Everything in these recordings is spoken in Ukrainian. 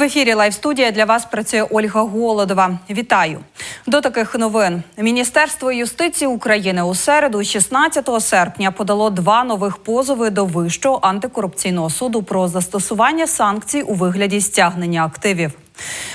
В ефірі Лайв студія для вас працює Ольга Голодова. Вітаю до таких новин. Міністерство юстиції України у середу, 16 серпня, подало два нових позови до Вищого антикорупційного суду про застосування санкцій у вигляді стягнення активів.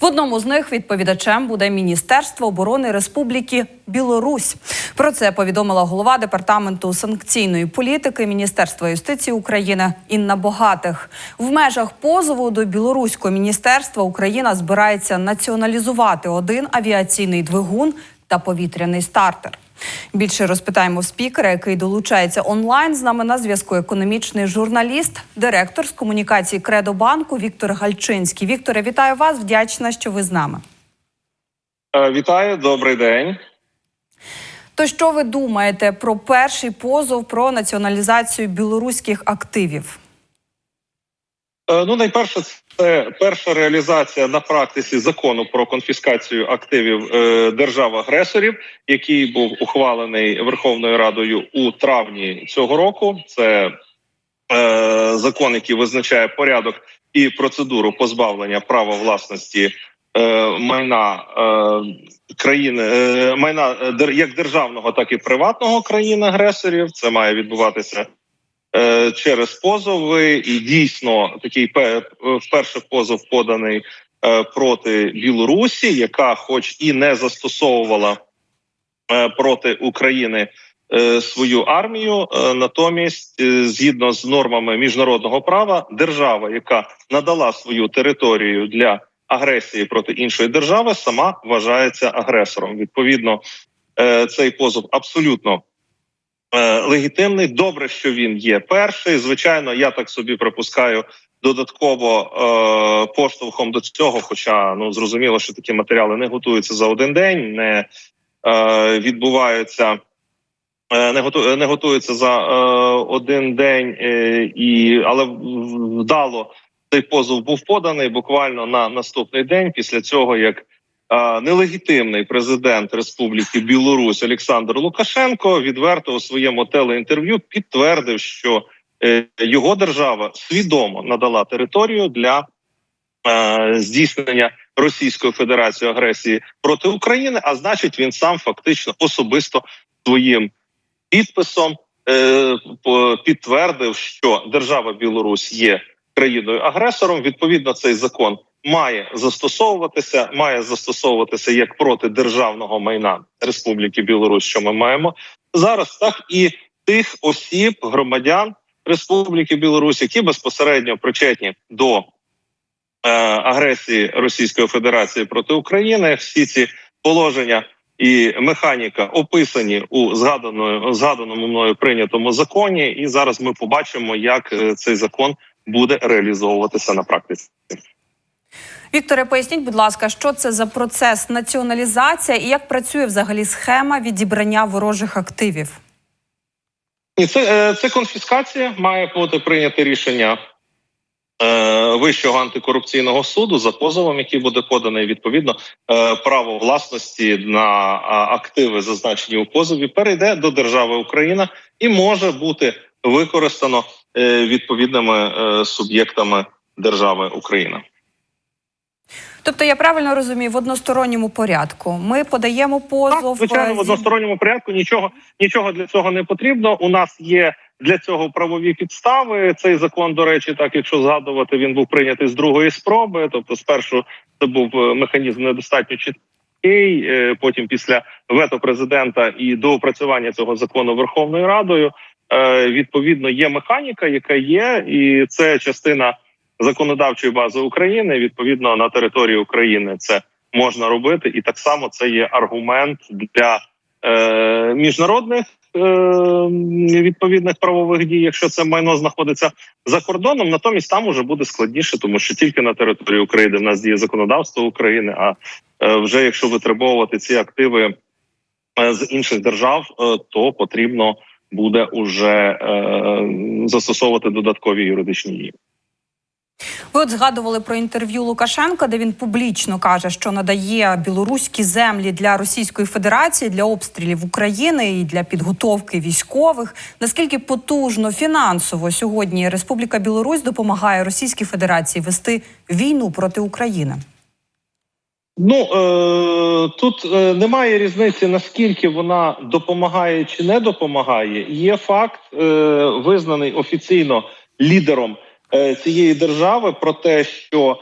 В одному з них відповідачем буде Міністерство оборони Республіки Білорусь. Про це повідомила голова департаменту санкційної політики Міністерства юстиції України Інна Богатих. В межах позову до білоруського міністерства Україна збирається націоналізувати один авіаційний двигун та повітряний стартер. Більше розпитаємо спікера, який долучається онлайн. З нами на зв'язку економічний журналіст, директор з комунікації Кредобанку Віктор Гальчинський. Вікторе, вітаю вас. Вдячна, що ви з нами. Е, Вітаю, добрий день. То що ви думаєте про перший позов про націоналізацію білоруських активів? Е, Ну, найперше, це перша реалізація на практиці закону про конфіскацію активів е, держав-агресорів, який був ухвалений Верховною Радою у травні цього року. Це е, закон, який визначає порядок і процедуру позбавлення права власності е, майна е, країни е, майна е, як державного, так і приватного країн-агресорів. Це має відбуватися через позови, і дійсно такий пе- вперше позов поданий е, проти Білорусі, яка, хоч і не застосовувала е, проти України е, свою армію, е, натомість, е, згідно з нормами міжнародного права, держава, яка надала свою територію для агресії проти іншої держави, сама вважається агресором. Відповідно, е, цей позов абсолютно е, легітимний. Добре, що він є перший. Звичайно, я так собі припускаю додатково е, поштовхом до цього. Хоча ну зрозуміло, що такі матеріали не готуються за один день, не е, відбуваються. е, Не готу, не готуються за е, один день, е, і але вдало цей позов був поданий буквально на наступний день після цього, як е, нелегітимний президент Республіки Білорусь Олександр Лукашенко відверто у своєму телеінтерв'ю підтвердив, що е, його держава свідомо надала територію для е, здійснення Російською Федерацією агресії проти України. А значить, він сам фактично особисто своїм підписом е, підтвердив, що держава Білорусь є країною агресором. Відповідно, цей закон має застосовуватися, має застосовуватися як проти державного майна Республіки Білорусь, що ми маємо зараз, так і тих осіб, громадян Республіки Білорусь, які безпосередньо причетні до е, агресії Російської Федерації проти України. Всі ці положення і механіка описані у згаданому, згаданому мною прийнятому законі. І зараз ми побачимо, як е, цей закон буде реалізовуватися на практиці. Вікторе, поясніть, будь ласка, що це за процес націоналізація і як працює взагалі схема відібрання ворожих активів? І це, е, це конфіскація. Має бути прийняте рішення е, Вищого антикорупційного суду за позовом, який буде поданий відповідно е, право власності на активи, зазначені у позові, перейде до держави Україна і може бути використано відповідними е, суб'єктами держави Україна. Тобто я правильно розумію, в односторонньому порядку ми подаємо позов. Так, звичайно, е, в односторонньому порядку нічого нічого для цього не потрібно. У нас є для цього правові підстави. Цей закон, до речі, так якщо згадувати, він був прийнятий з другої спроби. Тобто, спершу це був е, механізм недостатньо чіткий. е, Потім, після вето президента і доопрацювання цього закону Верховною Радою, е, відповідно є механіка, яка є, і це частина законодавчої бази України. Відповідно на території України це можна робити, і так само це є аргумент для е, міжнародних е, відповідних правових дій, якщо це майно знаходиться за кордоном. Натомість там уже буде складніше, тому що тільки на території України в нас діє законодавство України. А е, вже якщо витребовувати ці активи е, з інших держав, е, то потрібно буде уже е, застосовувати додаткові юридичні дії. Ви от згадували про інтерв'ю Лукашенка, де він публічно каже, що надає білоруські землі для Російської Федерації для обстрілів України і для підготовки військових. Наскільки потужно фінансово сьогодні Республіка Білорусь допомагає Російській Федерації вести війну проти України? Ну е, тут е, немає різниці, наскільки вона допомагає чи не допомагає. Є факт, е, визнаний офіційно лідером е, цієї держави, про те, що е,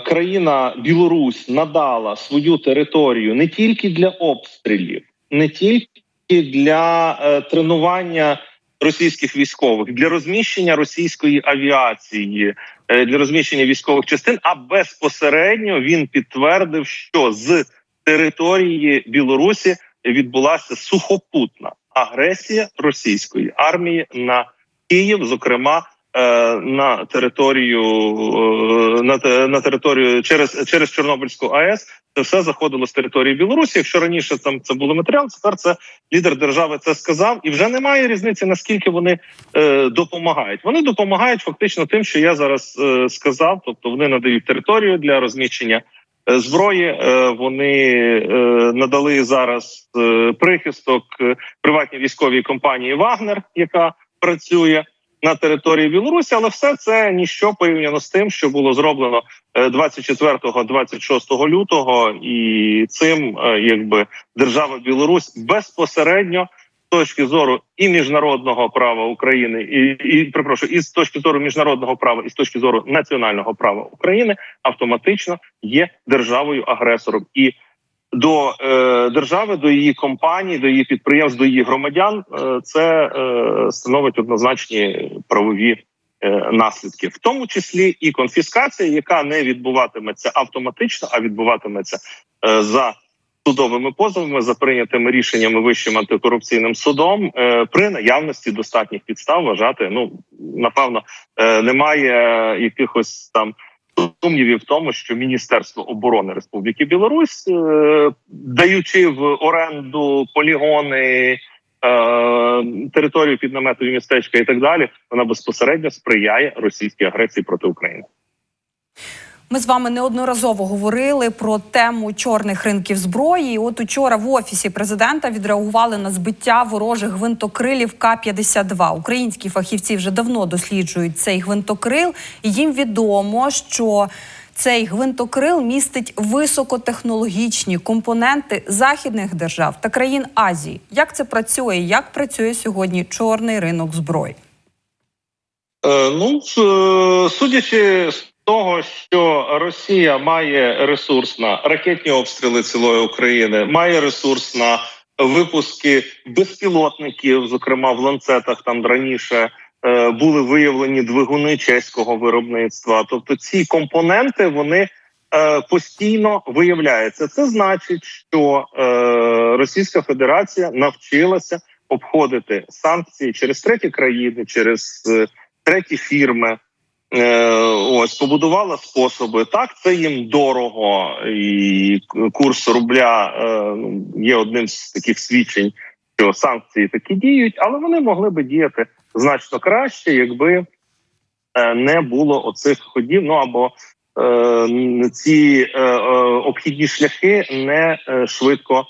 країна Білорусь надала свою територію не тільки для обстрілів, не тільки для е, тренування російських військових, для розміщення російської авіації, е, для розміщення військових частин. А безпосередньо він підтвердив, що з території Білорусі відбулася сухопутна агресія російської армії на Київ, зокрема. Е, На територію е, на, на територію через через Чорнобильську АЕС це все заходило з території Білорусі. Якщо раніше там це було матеріал, тепер це лідер держави це сказав, і вже немає різниці наскільки вони е, допомагають. Вони допомагають фактично тим, що я зараз е, сказав. Тобто вони надають територію для розміщення е, зброї. Е, вони е, надали зараз е, прихисток приватній військовій компанії Вагнер, яка працює. На території Білорусі, але все це ніщо порівняно з тим, що було зроблено 24-26 лютого, і цим е, якби держава Білорусь безпосередньо точки зору і міжнародного права України, і і перепрошую, і з точки зору міжнародного права, і з точки зору національного права України автоматично є державою агресором і. До е, держави, до її компаній, до її підприємств, до її громадян е, це е, становить однозначні правові наслідки, в тому числі і конфіскація, яка не відбуватиметься автоматично, а відбуватиметься за судовими позовами, за прийнятими рішеннями вищим антикорупційним судом, при наявності достатніх підстав вважати. Ну напевно, немає якихось там. Сумнівів в тому, що Міністерство оборони Республіки Білорусь, е, даючи в оренду полігони, е, територію під наметові містечка і так далі, вона безпосередньо сприяє російській агресії проти України. Ми з вами неодноразово говорили про тему чорних ринків зброї. І От учора в офісі президента відреагували на збиття ворожих гвинтокрилів К-52. Українські фахівці вже давно досліджують цей гвинтокрил, і їм відомо, що цей гвинтокрил містить високотехнологічні компоненти західних держав та країн Азії. Як це працює? Як працює сьогодні чорний ринок зброї? Е, ну судячи з того, що Росія має ресурс на ракетні обстріли цілої України, має ресурс на випуски безпілотників, зокрема в ланцетах, там раніше е, були виявлені двигуни чеського виробництва. Тобто, ці компоненти вони е, постійно виявляються. Це значить, що е, Російська Федерація навчилася обходити санкції через треті країни, через е, треті фірми. Е, ось побудувала способи. Так, це їм дорого, і курс рубля е, ну, є одним з таких свідчень, що санкції такі діють, але вони могли би діяти значно краще, якби е, не було оцих ходів. Ну або ці обхідні шляхи не швидко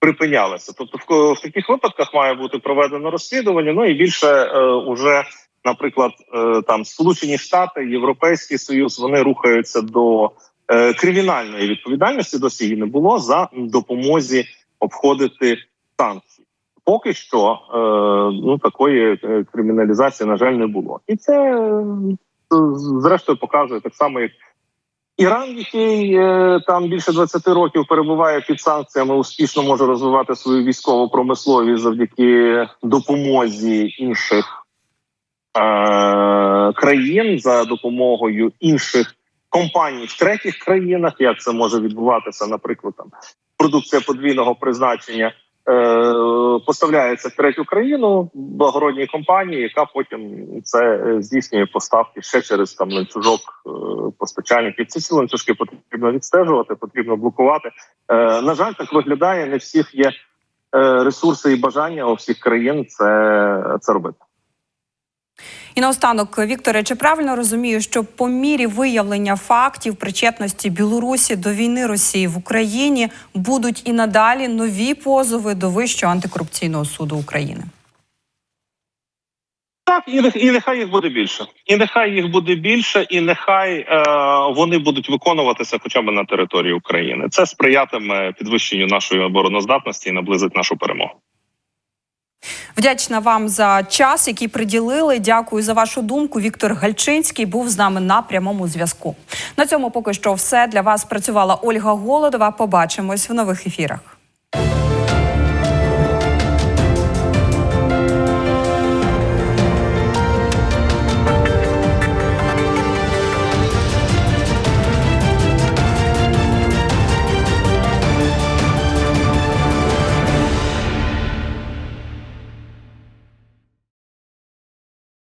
припинялися. Тобто, в, в таких випадках має бути проведено розслідування. Ну і більше уже, наприклад, е, там Сполучені Штати, Європейський Союз вони рухаються до е, кримінальної відповідальності. Досі її не було за допомозі обходити санкції. Поки що е, ну такої криміналізації на жаль не було, і це зрештою показує так само, як Іран, який там більше 20 років перебуває під санкціями, успішно може розвивати свою військову промисловість завдяки допомозі інших країн за допомогою інших компаній в третіх країнах. Як це може відбуватися, наприклад, там продукція подвійного призначення. е, Поставляється в третю країну благородній компанії, яка потім це е, здійснює поставки ще через там ланцюжок е, постачальників. Ці всі ланцюжки потрібно відстежувати, потрібно блокувати. Е, На жаль, так виглядає. Не всіх є е, ресурси і бажання у всіх країн це, це робити. І наостанок, Вікторе, чи правильно розумію, що по мірі виявлення фактів причетності Білорусі до війни Росії в Україні будуть і надалі нові позови до Вищого антикорупційного суду України? Так, і, нех- і нехай їх буде більше. І нехай їх буде більше, і нехай е, вони будуть виконуватися хоча б на території України. Це сприятиме підвищенню нашої обороноздатності і наблизить нашу перемогу. Вдячна вам за час, який приділили. Дякую за вашу думку. Віктор Гальчинський був з нами на прямому зв'язку. На цьому поки що все для вас працювала Ольга Голодова. Побачимось в нових ефірах.